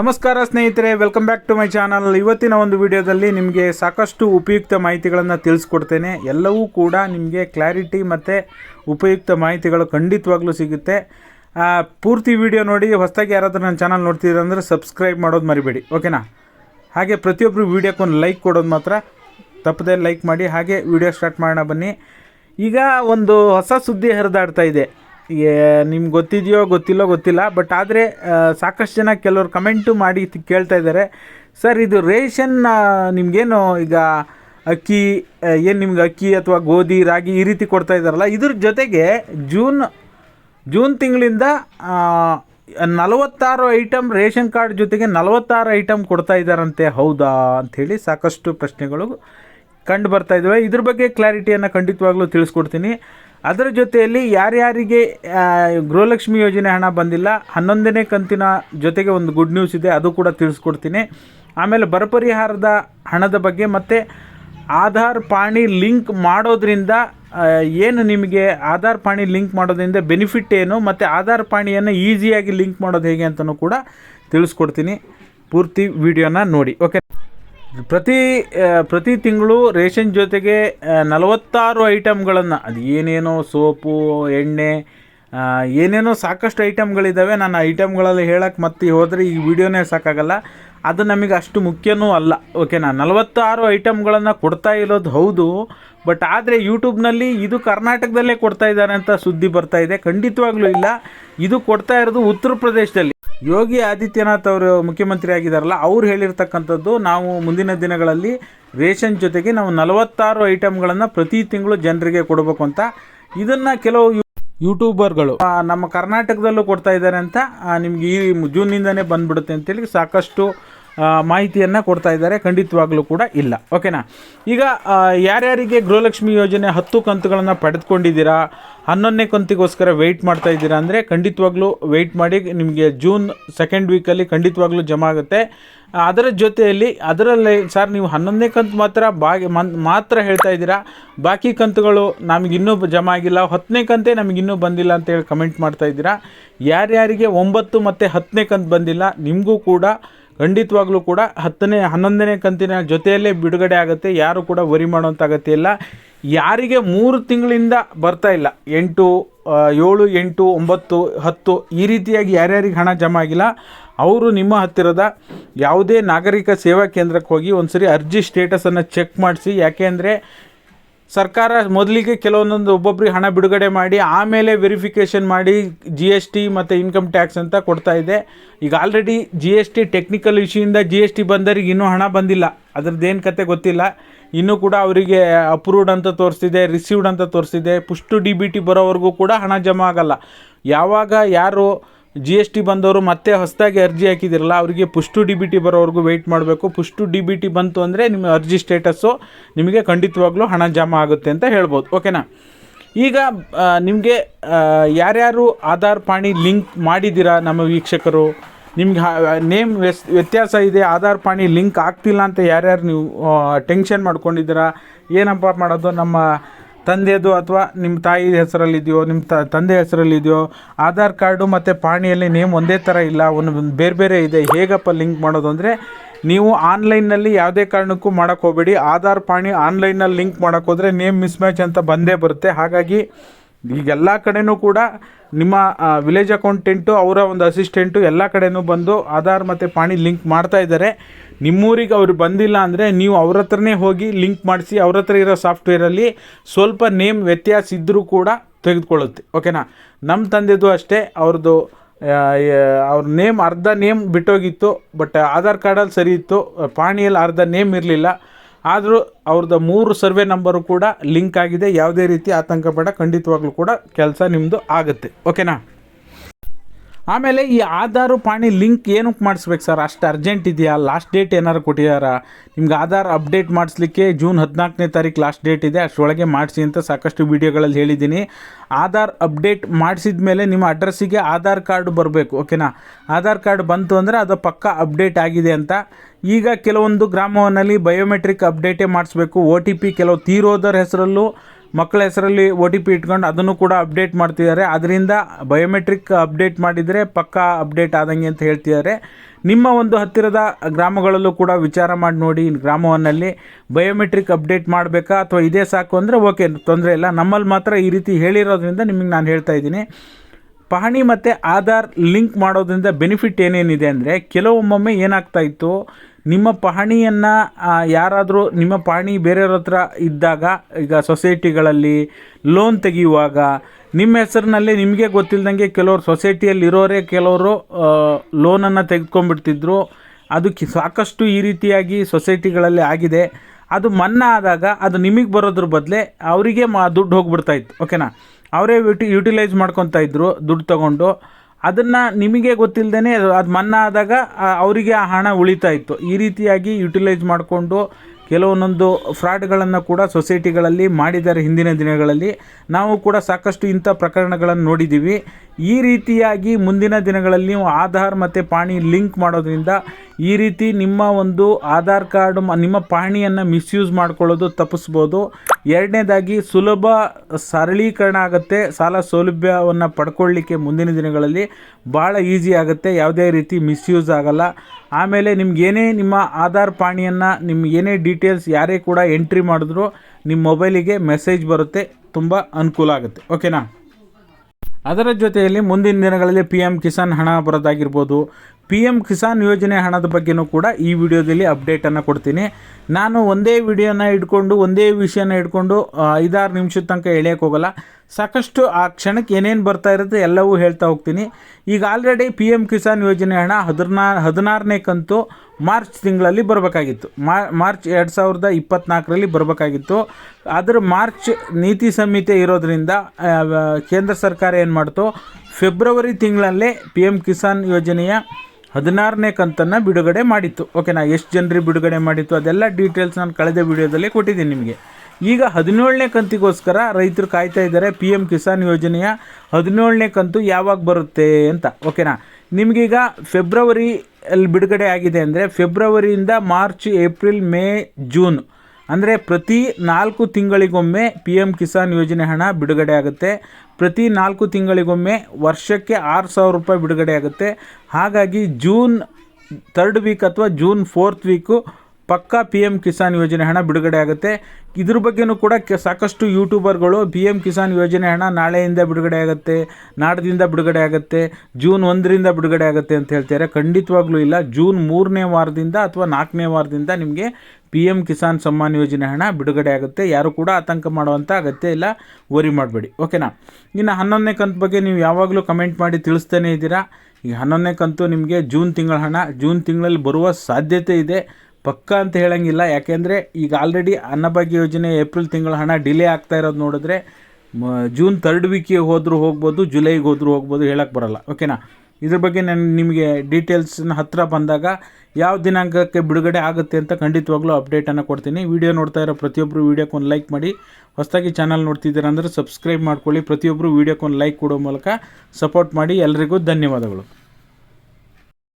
ನಮಸ್ಕಾರ ಸ್ನೇಹಿತರೆ welcome back to my channel ಇವತ್ತಿನ ಒಂದು ವಿಡಿಯೋದಲ್ಲಿ ನಿಮಗೆ ಸಾಕಷ್ಟು ಉಪಯುಕ್ತ ಮಾಹಿತಿಗಳನ್ನು ತಿಳಿಸ್ಕೊಡ್ತೇನೆ. ಎಲ್ಲವೂ ಕೂಡ ನಿಮಗೆ ಕ್ಲಾರಿಟಿ ಮತ್ತು ಉಪಯುಕ್ತ ಮಾಹಿತಿಗಳು ಖಂಡಿತವಾಗ್ಲೂ ಸಿಗುತ್ತೆ. ಪೂರ್ತಿ ವಿಡಿಯೋ ನೋಡಿ, ಹೊಸದಾಗಿ ಯಾರಾದರೂ ನನ್ನ ಚಾನಲ್ ನೋಡ್ತಿದ್ರೆ ಅಂದರೆ ಸಬ್ಸ್ಕ್ರೈಬ್ ಮಾಡೋದು ಮರಿಬೇಡಿ ಓಕೆನಾ ಹಾಗೆ ಪ್ರತಿಯೊಬ್ಬರು ವೀಡಿಯೋಕ್ಕೊಂದು ಲೈಕ್ ಕೊಡೋದು ಮಾತ್ರ ತಪ್ಪದೆ ಲೈಕ್ ಮಾಡಿ, ಹಾಗೆ ವಿಡಿಯೋ ಸ್ಟಾರ್ಟ್ ಮಾಡೋಣ ಬನ್ನಿ. ಈಗ ಒಂದು ಹೊಸ ಸುದ್ದಿ ಹರಿದಾಡ್ತಾ ಇದೆ. ನಿಮ್ಗೆ ಗೊತ್ತಿದೆಯೋ ಗೊತ್ತಿಲ್ಲೋ ಗೊತ್ತಿಲ್ಲ ಬಟ್ ಆದರೆ ಸಾಕಷ್ಟು ಜನ ಕೆಲವರು ಕಮೆಂಟು ಮಾಡಿ ಕೇಳ್ತಾ ಇದ್ದಾರೆ ಸರ್ ಇದು ರೇಷನ್ ನಿಮ್ಗೇನು ಈಗ ಅಕ್ಕಿ ಏನು ನಿಮ್ಗೆ ಅಕ್ಕಿ ಅಥವಾ ಗೋಧಿ, ರಾಗಿ ಈ ರೀತಿ ಕೊಡ್ತಾ ಇದ್ದಾರಲ್ಲ ಇದ್ರ ಜೊತೆಗೆ ಜೂನ್ ಜೂನ್ ತಿಂಗಳಿಂದ ನಲವತ್ತಾರು ಐಟಮ್ ರೇಷನ್ ಕಾರ್ಡ್ ಜೊತೆಗೆ ನಲವತ್ತಾರು ಐಟಮ್ ಕೊಡ್ತಾ ಇದ್ದಾರಂತೆ ಹೌದಾ ಅಂಥೇಳಿ ಸಾಕಷ್ಟು ಪ್ರಶ್ನೆಗಳು ಕಂಡು ಬರ್ತಾ ಇದ್ದಾವೆ ಇದ್ರ ಬಗ್ಗೆ ಕ್ಲಾರಿಟಿಯನ್ನು ಖಂಡಿತವಾಗ್ಲೂ ತಿಳಿಸ್ಕೊಡ್ತೀನಿ. ಅದರ ಜೊತೆಯಲ್ಲಿ ಯಾರ್ಯಾರಿಗೆ ಗೃಹಲಕ್ಷ್ಮಿ ಯೋಜನೆ ಹಣ ಬಂದಿಲ್ಲ, ಹನ್ನೊಂದನೇ ಕಂತಿನ ಜೊತೆಗೆ ಒಂದು ಗುಡ್ ನ್ಯೂಸ್ ಇದೆ, ಅದು ಕೂಡ ತಿಳಿಸ್ಕೊಡ್ತೀನಿ. ಆಮೇಲೆ ಬರ ಪರಿಹಾರದ ಹಣದ ಬಗ್ಗೆ ಮತ್ತು ಆಧಾರ್ ಪಾಣಿ ಲಿಂಕ್ ಮಾಡೋದ್ರಿಂದ ಏನು ನಿಮಗೆ ಆಧಾರ್ ಪಾಣಿ ಲಿಂಕ್ ಮಾಡೋದ್ರಿಂದ ಬೆನಿಫಿಟ್ ಏನು, ಮತ್ತು ಆಧಾರ್ ಪಾಣಿಯನ್ನು ಈಸಿಯಾಗಿ ಲಿಂಕ್ ಮಾಡೋದು ಹೇಗೆ ಅಂತಲೂ ಕೂಡ ತಿಳಿಸ್ಕೊಡ್ತೀನಿ. ಪೂರ್ತಿ ವಿಡಿಯೋನ ನೋಡಿ ಓಕೆ ಪ್ರತಿ ಪ್ರತಿ ತಿಂಗಳು ರೇಷನ್ ಜೊತೆಗೆ ನಲವತ್ತಾರು ಐಟಮ್ಗಳನ್ನು ಅದು ಏನೇನೋ ಸೋಪು, ಎಣ್ಣೆ ಏನೇನೋ ಸಾಕಷ್ಟು ಐಟಮ್ಗಳಿದ್ದಾವೆ ನಾನು ಐಟಮ್ಗಳಲ್ಲಿ ಹೇಳಕ್ಕೆ ಮತ್ತೆ ಹೋದರೆ ಈ ವಿಡಿಯೋನೇ ಸಾಕಾಗಲ್ಲ. ಅದು ನಮಗೆ ಅಷ್ಟು ಮುಖ್ಯನೂ ಅಲ್ಲ. ಓಕೆನಾ? ನಲವತ್ತಾರು ಐಟಮ್ಗಳನ್ನು ಕೊಡ್ತಾ ಇರೋದು ಹೌದು. ಬಟ್ ಆದರೆ ಯೂಟ್ಯೂಬ್ನಲ್ಲಿ ಇದು ಕರ್ನಾಟಕದಲ್ಲೇ ಕೊಡ್ತಾ ಇದ್ದಾರೆ ಅಂತ ಸುದ್ದಿ ಬರ್ತಾ ಇದೆ. ಖಂಡಿತವಾಗ್ಲೂ ಇಲ್ಲ. ಇದು ಕೊಡ್ತಾ ಇರೋದು ಉತ್ತರ ಪ್ರದೇಶದಲ್ಲಿ. ಯೋಗಿ ಆದಿತ್ಯನಾಥ್ ಅವರು ಮುಖ್ಯಮಂತ್ರಿ ಆಗಿದ್ದಾರಲ್ಲ ಅವ್ರು ಹೇಳಿರ್ತಕ್ಕಂಥದ್ದು ನಾವು ಮುಂದಿನ ದಿನಗಳಲ್ಲಿ ರೇಷನ್ ಜೊತೆಗೆ ನಾವು ನಲವತ್ತಾರು ಐಟಮ್ಗಳನ್ನು ಪ್ರತಿ ತಿಂಗಳು ಜನರಿಗೆ ಕೊಡಬೇಕು ಅಂತ. ಇದನ್ನು ಕೆಲವು ಯೂಟ್ಯೂಬರ್ಗಳು ನಮ್ಮ ಕರ್ನಾಟಕದಲ್ಲೂ ಕೊಡ್ತಾ ಇದ್ದಾರೆ ಅಂತ ನಿಮ್ಗೆ ಈ ಜೂನ್ನಿಂದನೇ ಬಂದ್ಬಿಡುತ್ತೆ ಅಂತೇಳಿ ಸಾಕಷ್ಟು ಮಾಹಿತಿಯನ್ನು ಕೊಡ್ತಾ ಇದ್ದಾರೆ. ಖಂಡಿತವಾಗ್ಲೂ ಕೂಡ ಇಲ್ಲ. ಓಕೆನಾ? ಈಗ ಯಾರ್ಯಾರಿಗೆ ಗೃಹಲಕ್ಷ್ಮಿ ಯೋಜನೆ ಹತ್ತು ಕಂತುಗಳನ್ನು ಪಡೆದುಕೊಂಡಿದ್ದೀರಾ? ಹನ್ನೊಂದನೇ ಕಂತಿಗೋಸ್ಕರ ವೆಯ್ಟ್ ಮಾಡ್ತಾ ಇದ್ದೀರಾ ಅಂದರೆ ಖಂಡಿತವಾಗ್ಲೂ ವೆಯ್ಟ್ ಮಾಡಿ. ನಿಮಗೆ ಜೂನ್ ಸೆಕೆಂಡ್ ವೀಕಲ್ಲಿ ಖಂಡಿತವಾಗ್ಲೂ ಜಮಾ ಆಗುತ್ತೆ. ಅದರ ಜೊತೆಯಲ್ಲಿ, ಅದರಲ್ಲಿ ಸರ್ ನೀವು ಹನ್ನೊಂದನೇ ಕಂತು ಮಾತ್ರ ಬಾಗಿ, ಮನ್, ಮಾತ್ರ ಹೇಳ್ತಾ ಇದ್ದೀರಾ? ಬಾಕಿ ಕಂತುಗಳು ನಮಗಿನ್ನೂ ಜಮಾ ಆಗಿಲ್ಲ. ಹತ್ತನೇ ಕಂತೆ ನಮಗಿನ್ನೂ ಬಂದಿಲ್ಲ ಅಂತೇಳಿ ಕಮೆಂಟ್ ಮಾಡ್ತಾ ಇದ್ದೀರಾ? ಯಾರ್ಯಾರಿಗೆ ಒಂಬತ್ತು ಮತ್ತು ಹತ್ತನೇ ಕಂತು ಬಂದಿಲ್ಲ, ನಿಮಗೂ ಕೂಡ ಖಂಡಿತವಾಗ್ಲೂ ಕೂಡ ಹತ್ತನೇ, ಹನ್ನೊಂದನೇ ಕಂತಿನ ಜೊತೆಯಲ್ಲೇ ಬಿಡುಗಡೆ ಆಗುತ್ತೆ. ಯಾರು ಕೂಡ ವರಿ ಮಾಡುವಂಥ ಅಗತ್ಯ ಇಲ್ಲ. ಯಾರಿಗೆ ಮೂರು ತಿಂಗಳಿಂದ ಬರ್ತಾ ಇಲ್ಲ, ಎಂಟು ಏಳು, ಎಂಟು, ಒಂಬತ್ತು, ಹತ್ತು, ಈ ರೀತಿಯಾಗಿ ಯಾರ್ಯಾರಿಗೆ ಹಣ ಜಮಾ ಆಗಿಲ್ಲ, ಅವರು ನಿಮ್ಮ ಹತ್ತಿರದ ಯಾವುದೇ ನಾಗರಿಕ ಸೇವಾ ಕೇಂದ್ರಕ್ಕೆ ಹೋಗಿ ಒಂದು ಸರಿ ಅರ್ಜಿ ಸ್ಟೇಟಸನ್ನು ಚೆಕ್ ಮಾಡಿಸಿ. ಯಾಕೆ ಅಂದರೆ ಸರ್ಕಾರ ಮೊದಲಿಗೆ ಕೆಲವೊಂದೊಂದು ಒಬ್ಬೊಬ್ಬರಿಗೆ ಹಣ ಬಿಡುಗಡೆ ಮಾಡಿ, ಆಮೇಲೆ ವೆರಿಫಿಕೇಷನ್ ಮಾಡಿ ಜಿ ಎಸ್ ಟಿ ಮತ್ತು ಇನ್ಕಮ್ ಟ್ಯಾಕ್ಸ್ ಅಂತ ಕೊಡ್ತಾ ಇದೆ. ಈಗ already G S T technical ಇಶ್ಯೂಯಿಂದ G S T ಬಂದವರಿಗೆ ಇನ್ನೂ ಹಣ ಬಂದಿಲ್ಲ. ಅದ್ರದ್ದೇನು ಕತೆ ಗೊತ್ತಿಲ್ಲ. ಇನ್ನೂ ಕೂಡ ಅವರಿಗೆ ಅಪ್ರೂವ್ಡ್ ಅಂತ ತೋರಿಸ್ತಿದೆ ರಿಸೀವ್ಡ್ ಅಂತ ತೋರಿಸಿದೆ ಪುಷ್ಟು ಡಿ ಬಿ ಟಿ ಬರೋವರೆಗೂ ಕೂಡ ಹಣ ಜಮಾ ಆಗಲ್ಲ. ಯಾವಾಗ ಯಾರು ಜಿ ಎಸ್ ಟಿ ಬಂದವರು ಮತ್ತೆ ಹೊಸದಾಗಿ ಅರ್ಜಿ ಹಾಕಿದಿರಲ್ಲ, ಅವರಿಗೆ ಪುಷ್ಟು ಡಿ ಬಿ ಟಿ ಬರೋವರೆಗೂ ವೆಯ್ಟ್ ಮಾಡಬೇಕು. ಪುಷ್ಟು ಡಿ ಬಿ ಟಿ ಬಂತು ಅಂದರೆ ನಿಮ್ಮ ಅರ್ಜಿ ಸ್ಟೇಟಸ್ಸು ನಿಮಗೆ ಖಂಡಿತವಾಗ್ಲೂ ಹಣ ಜಮಾ ಆಗುತ್ತೆ ಅಂತ ಹೇಳ್ಬೋದು. ಓಕೆನಾ ಈಗ ನಿಮಗೆ ಯಾರ್ಯಾರು ಆಧಾರ್ ಪಾಣಿ ಲಿಂಕ್ ಮಾಡಿದ್ದೀರಾ ನಮ್ಮ ವೀಕ್ಷಕರು? ನಿಮ್ಗೆ ನೇಮ್ ವ್ಯತ್ಯಾಸ ಇದೆ, ಆಧಾರ್ ಪಾಣಿ ಲಿಂಕ್ ಆಗ್ತಿಲ್ಲ ಅಂತ ಯಾರ್ಯಾರು ನೀವು ಟೆನ್ಷನ್ ಮಾಡ್ಕೊಂಡಿದ್ದೀರಾ? ಏನಪ್ಪ ಮಾಡೋದು ನಮ್ಮ ತಂದೆದು ಅಥವಾ ನಿಮ್ಮ ತಾಯಿ ಹೆಸರಲ್ಲಿದೆಯೋ, ನಿಮ್ಮ ತ, ತಂದೆ ಹೆಸರಲ್ಲಿದೆಯೋ, ಆಧಾರ್ ಕಾರ್ಡು ಮತ್ತು ಪಾಣಿಯಲ್ಲಿ ನೇಮ್ ಒಂದೇ ಥರ ಇಲ್ಲ, ಒಂದು ಬೇರೆ ಬೇರೆ ಇದೆ, ಹೇಗಪ್ಪ ಲಿಂಕ್ ಮಾಡೋದು ಅಂದರೆ ನೀವು ಆನ್ಲೈನ್ನಲ್ಲಿ ಯಾವುದೇ ಕಾರಣಕ್ಕೂ ಮಾಡೋಕ್ಕೆ ಹೋಗಬೇಡಿ. ಆಧಾರ್, ಪಾಣಿ ಆನ್ಲೈನಲ್ಲಿ ಲಿಂಕ್ ಮಾಡೋಕ್ಕೆ ಹೋದರೆ ನೇಮ್ ಮಿಸ್ ಮ್ಯಾಚ್ ಅಂತ ಬಂದೇ ಬರುತ್ತೆ. ಹಾಗಾಗಿ ಈಗ ಎಲ್ಲ ಕಡೆನೂ ಕೂಡ ನಿಮ್ಮ ವಿಲೇಜ್ ಅಕೌಂಟೆಂಟು ಅವರ ಒಂದು ಅಸಿಸ್ಟೆಂಟು ಎಲ್ಲ ಕಡೆನೂ ಬಂದು ಆಧಾರ್ ಮತ್ತು ಪಾಣಿ ಲಿಂಕ್ ಮಾಡ್ತಾ ಇದ್ದಾರೆ. ನಿಮ್ಮೂರಿಗೆ ಅವರು ಬಂದಿಲ್ಲ ಅಂದರೆ ನೀವು ಅವ್ರ ಹತ್ರನೇ ಹೋಗಿ ಲಿಂಕ್ ಮಾಡಿಸಿ ಅವ್ರ ಹತ್ರ ಇರೋ ಸಾಫ್ಟ್ವೇರಲ್ಲಿ ಸ್ವಲ್ಪ ನೇಮ್ ವ್ಯತ್ಯಾಸ ಇದ್ದರೂ ಕೂಡ ತೆಗೆದುಕೊಳ್ಳುತ್ತೆ. ಓಕೆನಾ ನಮ್ಮ ತಂದೆದು ಅಷ್ಟೇ ಅವ್ರದ್ದು ಅವ್ರ ನೇಮ್ ಅರ್ಧ ನೇಮ್ ಬಿಟ್ಟೋಗಿತ್ತು ಬಟ್ ಆಧಾರ್ ಕಾರ್ಡಲ್ಲಿ ಸರಿ ಇತ್ತು, ಪಾಣಿಯಲ್ಲಿ ಅರ್ಧ ನೇಮ್ ಇರಲಿಲ್ಲ. ಆದರೂ ಅವ್ರದ್ದು ಮೂರು ಸರ್ವೆ ನಂಬರು ಕೂಡ ಲಿಂಕ್ ಆಗಿದೆ. ಯಾವುದೇ ರೀತಿ ಆತಂಕ ಬೇಡ. ಖಂಡಿತವಾಗ್ಲೂ ಕೂಡ ಕೆಲಸ ನಿಮ್ಮದು ಆಗುತ್ತೆ. ಓಕೆನಾ? ಆಮೇಲೆ ಈ ಆಧಾರು ಪಾಣಿ ಲಿಂಕ್ ಏನಕ್ಕೆ ಮಾಡಿಸ್ಬೇಕು ಸರ್? ಅಷ್ಟು ಅರ್ಜೆಂಟ್ ಇದೆಯಾ? ಲಾಸ್ಟ್ ಡೇಟ್ ಏನಾರು ಕೊಟ್ಟಿದ್ದಾರಾ ನಿಮ್ಗೆ ಆಧಾರ್ ಅಪ್ಡೇಟ್ ಮಾಡಿಸ್ಲಿಕ್ಕೆ ಜೂನ್ ಹದಿನಾಲ್ಕನೇ ತಾರೀಕು ಲಾಸ್ಟ್ ಡೇಟ್ ಇದೆ ಅಷ್ಟರೊಳಗೆ ಮಾಡಿಸಿ ಅಂತ ಸಾಕಷ್ಟು ವೀಡಿಯೋಗಳಲ್ಲಿ ಹೇಳಿದ್ದೀನಿ. ಆಧಾರ್ ಅಪ್ಡೇಟ್ ಮಾಡಿಸಿದ ಮೇಲೆ ನಿಮ್ಮ ಅಡ್ರೆಸ್ಸಿಗೆ ಆಧಾರ್ ಕಾರ್ಡ್ ಬರಬೇಕು ಓಕೆನಾ ಆಧಾರ್ ಕಾರ್ಡ್ ಬಂತು ಅಂದರೆ ಅದು ಪಕ್ಕ ಅಪ್ಡೇಟ್ ಆಗಿದೆ ಅಂತ. ಈಗ ಕೆಲವೊಂದು ಗ್ರಾಮವನ್ನಲ್ಲಿ ಬಯೋಮೆಟ್ರಿಕ್ ಅಪ್ಡೇಟೇ ಮಾಡಿಸ್ಬೇಕು ಒ ಟಿ ಪಿ ಕೆಲವು ತೀರೋದರ ಹೆಸರಲ್ಲೂ ಮಕ್ಕಳ ಹೆಸರಲ್ಲಿ ಒ ಟಿ ಪಿ ಇಟ್ಕೊಂಡು ಅದನ್ನು ಕೂಡ ಅಪ್ಡೇಟ್ ಮಾಡ್ತಿದ್ದಾರೆ. ಅದರಿಂದ ಬಯೋಮೆಟ್ರಿಕ್ ಅಪ್ಡೇಟ್ ಮಾಡಿದರೆ ಪಕ್ಕಾ ಅಪ್ಡೇಟ್ ಆದಂಗೆ ಅಂತ ಹೇಳ್ತಿದ್ದಾರೆ. ನಿಮ್ಮ ಒಂದು ಹತ್ತಿರದ ಗ್ರಾಮಗಳಲ್ಲೂ ಕೂಡ ವಿಚಾರ ಮಾಡಿ ನೋಡಿ ಗ್ರಾಮವನ್ನಲ್ಲಿ ಬಯೋಮೆಟ್ರಿಕ್ ಅಪ್ಡೇಟ್ ಮಾಡಬೇಕಾ ಅಥವಾ ಇದೇ ಸಾಕು ಅಂದರೆ ಓಕೆ ತೊಂದರೆ ಇಲ್ಲ. ನಮ್ಮಲ್ಲಿ ಮಾತ್ರ ಈ ರೀತಿ ಹೇಳಿರೋದ್ರಿಂದ ನಿಮಗೆ ನಾನು ಹೇಳ್ತಾ ಇದ್ದೀನಿ. ಪಹಣಿ ಮತ್ತು ಆಧಾರ್ ಲಿಂಕ್ ಮಾಡೋದ್ರಿಂದ ಬೆನಿಫಿಟ್ ಏನೇನಿದೆ ಅಂದರೆ ಕೆಲವೊಮ್ಮೊಮ್ಮೆ ಏನಾಗ್ತಾ ಇತ್ತು? ನಿಮ್ಮ ಪಹಣಿಯನ್ನು ಯಾರಾದರೂ ನಿಮ್ಮ ಪಹಣಿ ಬೇರೆಯವ್ರ ಹತ್ರ ಇದ್ದಾಗ, ಈಗ ಸೊಸೈಟಿಗಳಲ್ಲಿ ಲೋನ್ ತೆಗೆಯುವಾಗ, ನಿಮ್ಮ ಹೆಸರಿನಲ್ಲಿ ನಿಮಗೆ ಗೊತ್ತಿಲ್ಲದಂಗೆ ಕೆಲವರು ಸೊಸೈಟಿಯಲ್ಲಿ ಇರೋರೇ ಕೆಲವರು ಲೋನನ್ನು ತೆಗೆದುಕೊಂಡ್ಬಿಡ್ತಿದ್ರು. ಅದಕ್ಕೆ ಸಾಕಷ್ಟು ಈ ರೀತಿಯಾಗಿ ಸೊಸೈಟಿಗಳಲ್ಲಿ ಆಗಿದೆ. ಅದು ಮನ್ನಾ ಆದಾಗ ಅದು ನಿಮಗೆ ಬರೋದ್ರ ಬದಲೇ ಅವರಿಗೆ ಮಾ, ದುಡ್ಡು ಹೋಗ್ಬಿಡ್ತಾಯಿತ್ತು ಓಕೆನಾ? ಅವರೇ ಯುಟಿ, ಯುಟಿಲೈಸ್ ಮಾಡ್ಕೊತಾ ಇದ್ದರು ದುಡ್ಡು ತಗೊಂಡು. ಅದನ್ನು ನಿಮಗೆ ಗೊತ್ತಿಲ್ಲದೇ ಅದು ಮನ್ನಾ ಆದಾಗ ಅವರಿಗೆ ಆ ಹಣ ಉಳಿತಾ ಇತ್ತು. ಈ ರೀತಿಯಾಗಿ ಯುಟಿಲೈಸ್ ಮಾಡಿಕೊಂಡು ಕೆಲವೊಂದೊಂದು ಫ್ರಾಡ್ಗಳನ್ನು ಕೂಡ ಸೊಸೈಟಿಗಳಲ್ಲಿ ಮಾಡಿದ್ದಾರೆ ಹಿಂದಿನ ದಿನಗಳಲ್ಲಿ. ನಾವು ಕೂಡ ಸಾಕಷ್ಟು ಇಂಥ ಪ್ರಕರಣಗಳನ್ನು ನೋಡಿದ್ದೀವಿ. ಈ ರೀತಿಯಾಗಿ ಮುಂದಿನ ದಿನಗಳಲ್ಲಿ ನೀವು ಆಧಾರ್ ಮತ್ತು ಪಾಣಿ ಲಿಂಕ್ ಮಾಡೋದ್ರಿಂದ ಈ ರೀತಿ ನಿಮ್ಮ ಒಂದು ಆಧಾರ್ ಕಾರ್ಡ್ ನಿಮ್ಮ ಪಾಣಿಯನ್ನು ಮಿಸ್ಯೂಸ್ ಮಾಡ್ಕೊಳ್ಳೋದು ತಪ್ಪಿಸ್ಬೋದು. ಎರಡನೇದಾಗಿ ಸುಲಭ ಸರಳೀಕರಣ ಆಗುತ್ತೆ. ಸಾಲ ಸೌಲಭ್ಯವನ್ನು ಪಡ್ಕೊಳ್ಳಿಕ್ಕೆ ಮುಂದಿನ ದಿನಗಳಲ್ಲಿ ಭಾಳ ಈಸಿ ಆಗುತ್ತೆ. ಯಾವುದೇ ರೀತಿ ಮಿಸ್ಯೂಸ್ ಆಗಲ್ಲ. ಆಮೇಲೆ ನಿಮ್ಗೇನೇ ನಿಮ್ಮ ಆಧಾರ್ ಪಾಣಿಯನ್ನು ನಿಮ್ಮ ಏನೇ ಡೀಟೇಲ್ಸ್ ಯಾರೇ ಕೂಡ ಎಂಟ್ರಿ ಮಾಡಿದ್ರು ನಿಮ್ಮ ಮೊಬೈಲಿಗೆ ಮೆಸೇಜ್ ಬರುತ್ತೆ. ತುಂಬ ಅನುಕೂಲ ಆಗುತ್ತೆ. ಓಕೆನಾ? ಅದರ ಜೊತೆಯಲ್ಲಿ ಮುಂದಿನ ದಿನಗಳಲ್ಲಿ ಪಿ ಎಂ ಕಿಸಾನ್ ಹಣ ಬರೋದಾಗಿರ್ಬೋದು ಪಿ ಎಂ ಕಿಸಾನ್ ಯೋಜನೆ ಹಣದ ಬಗ್ಗೆನೂ ಕೂಡ ಈ ವಿಡಿಯೋದಲ್ಲಿ ಅಪ್ಡೇಟನ್ನು ಕೊಡ್ತೀನಿ. ನಾನು ಒಂದೇ ವಿಡಿಯೋನ ಇಟ್ಕೊಂಡು, ಒಂದೇ ವಿಷಯನ ಇಟ್ಕೊಂಡು ಐದಾರು ನಿಮಿಷದ ತನಕ ಎಳೆಯೋಕೆ ಹೋಗಲ್ಲ. ಸಾಕಷ್ಟು ಆ ಕ್ಷಣಕ್ಕೆ ಏನೇನು ಬರ್ತಾ ಇರುತ್ತೆ ಎಲ್ಲವೂ ಹೇಳ್ತಾ ಹೋಗ್ತೀನಿ. ಈಗ ಆಲ್ರೆಡಿ ಪಿ ಎಂ ಕಿಸಾನ್ ಯೋಜನೆ ಹಣ ಹದಿನಾ, ಹದಿನಾರನೇ ಕಂತು ಮಾರ್ಚ್ ತಿಂಗಳಲ್ಲಿ ಬರಬೇಕಾಗಿತ್ತು. ಮಾರ್ಚ್ ಎರಡು ಸಾವಿರದ ಇಪ್ಪತ್ತ್ನಾಲ್ಕರಲ್ಲಿ ಬರಬೇಕಾಗಿತ್ತು. ಅದರ ಮಾರ್ಚ್ ನೀತಿ ಸಂಹಿತೆ ಇರೋದರಿಂದ ಕೇಂದ್ರ ಸರ್ಕಾರ ಏನು ಮಾಡ್ತು? ಫೆಬ್ರವರಿ ತಿಂಗಳಲ್ಲೇ ಪಿ ಎಂ ಕಿಸಾನ್ ಯೋಜನೆಯ ಹದಿನಾರನೇ ಕಂತನ್ನು ಬಿಡುಗಡೆ ಮಾಡಿತ್ತು. ಓಕೆನಾ ಎಷ್ಟು ಜನರಿಗೆ ಬಿಡುಗಡೆ ಮಾಡಿತ್ತು? ಅದೆಲ್ಲ ಡೀಟೇಲ್ಸ್ ನಾನು ಕಳೆದ ವಿಡಿಯೋದಲ್ಲಿ ಕೊಟ್ಟಿದ್ದೀನಿ ನಿಮಗೆ. ಈಗ ಹದಿನೇಳನೇ ಕಂತಿಗೋಸ್ಕರ ರೈತರು ಕಾಯ್ತಾ ಇದ್ದಾರೆ ಪಿ ಎಂ ಕಿಸಾನ್ ಯೋಜನೆಯ ಹದಿನೇಳನೇ ಕಂತು ಯಾವಾಗ ಬರುತ್ತೆ ಅಂತ. ಓಕೆನಾ ನಿಮಗೀಗ ಫೆಬ್ರವರಿ ಅಲ್ಲಿ ಬಿಡುಗಡೆ ಆಗಿದೆ ಅಂದರೆ ಫೆಬ್ರವರಿಯಿಂದ ಮಾರ್ಚ್ ಏಪ್ರಿಲ್ ಮೇ ಜೂನ್ ಅಂದರೆ ಪ್ರತಿ ನಾಲ್ಕು ತಿಂಗಳಿಗೊಮ್ಮೆ ಪಿ ಎಂ ಕಿಸಾನ್ ಯೋಜನೆ ಹಣ ಬಿಡುಗಡೆ ಆಗುತ್ತೆ. ಪ್ರತಿ ನಾಲ್ಕು ತಿಂಗಳಿಗೊಮ್ಮೆ ವರ್ಷಕ್ಕೆ ಆರು ಸಾವಿರ ರೂಪಾಯಿ ಬಿಡುಗಡೆ ಆಗುತ್ತೆ. ಹಾಗಾಗಿ ಜೂನ್ ತರ್ಡ್ ವೀಕ್ ಅಥವಾ ಜೂನ್ ಫೋರ್ತ್ ವೀಕು ಪಕ್ಕಾ ಪಿ ಎಂ ಕಿಸಾನ್ ಯೋಜನೆ ಹಣ ಬಿಡುಗಡೆ ಆಗುತ್ತೆ. ಇದ್ರ ಬಗ್ಗೆನೂ ಕೂಡ ಸಾಕಷ್ಟು ಯೂಟ್ಯೂಬರ್ಗಳು ಪಿ ಎಂ ಕಿಸಾನ್ ಯೋಜನೆ ಹಣ ನಾಳೆಯಿಂದ ಬಿಡುಗಡೆ ಆಗುತ್ತೆ, ನಾಡ್ದಿಂದ ಬಿಡುಗಡೆ ಆಗುತ್ತೆ, ಜೂನ್ ಒಂದರಿಂದ ಬಿಡುಗಡೆ ಆಗುತ್ತೆ ಅಂತ ಹೇಳ್ತಾರೆ ಖಂಡಿತವಾಗ್ಲೂ ಇಲ್ಲ. ಜೂನ್ ಮೂರನೇ ವಾರದಿಂದ ಅಥವಾ ನಾಲ್ಕನೇ ವಾರದಿಂದ ನಿಮಗೆ ಪಿ ಎಂ ಕಿಸಾನ್ ಸಮ್ಮಾನ್ ಯೋಜನೆ ಹಣ ಬಿಡುಗಡೆ ಆಗುತ್ತೆ. ಯಾರು ಕೂಡ ಆತಂಕ ಮಾಡುವಂಥ ಅಗತ್ಯ ಇಲ್ಲ. ವರಿ ಮಾಡಬೇಡಿ. ಓಕೆನಾ? ಇನ್ನು ಹನ್ನೊಂದನೇ ಕಂತು ಬಗ್ಗೆ ನೀವು ಯಾವಾಗಲೂ ಕಮೆಂಟ್ ಮಾಡಿ ತಿಳಿಸ್ತಾನೆ ಇದ್ದೀರಾ. ಈಗ ಹನ್ನೊಂದನೇ ಕಂತು ನಿಮಗೆ ಜೂನ್ ತಿಂಗಳ ಹಣ, ಜೂನ್ ತಿಂಗಳಲ್ಲಿ ಬರುವ ಸಾಧ್ಯತೆ ಇದೆ. ಪಕ್ಕ ಅಂತ ಹೇಳಂಗಿಲ್ಲ. ಯಾಕೆಂದರೆ ಈಗ ಆಲ್ರೆಡಿ ಅನ್ನಭಾಗ್ಯ ಯೋಜನೆ ಏಪ್ರಿಲ್ ತಿಂಗಳ ಹಣ ಡಿಲೇ ಆಗ್ತಾ ಇರೋದು ನೋಡಿದ್ರೆ ಜೂನ್ ತರ್ಡ್ ವೀಕಿಗೆ ಹೋದರೂ ಹೋಗ್ಬೋದು ಜುಲೈಗೆ ಹೋದರೂ ಹೋಗ್ಬೋದು ಹೇಳಕ್ಕೆ ಬರಲ್ಲ. ಓಕೆನಾ ಇದ್ರ ಬಗ್ಗೆ ನಾನು ನಿಮಗೆ ಡೀಟೇಲ್ಸ್ನ ಹತ್ತಿರ ಬಂದಾಗ ಯಾವ ದಿನಾಂಕಕ್ಕೆ ಬಿಡುಗಡೆ ಆಗುತ್ತೆ ಅಂತ ಖಂಡಿತವಾಗ್ಲೂ ಅಪ್ಡೇಟನ್ನು ಕೊಡ್ತೀನಿ. ವೀಡಿಯೋ ನೋಡ್ತಾ ಇರೋ ಪ್ರತಿಯೊಬ್ಬರು ವೀಡಿಯೋಕ್ಕೆ ಒಂದು ಲೈಕ್ ಮಾಡಿ. ಹೊಸದಾಗಿ ಚಾನಲ್ ನೋಡ್ತಿದ್ದೀರಾ ಅಂದರೆ ಸಬ್ಸ್ಕ್ರೈಬ್ ಮಾಡ್ಕೊಳ್ಳಿ. ಪ್ರತಿಯೊಬ್ಬರು ವೀಡಿಯೋಕ್ಕೆ ಒಂದು ಲೈಕ್ ಕೊಡೋ ಮೂಲಕ ಸಪೋರ್ಟ್ ಮಾಡಿ. ಎಲ್ರಿಗೂ ಧನ್ಯವಾದಗಳು.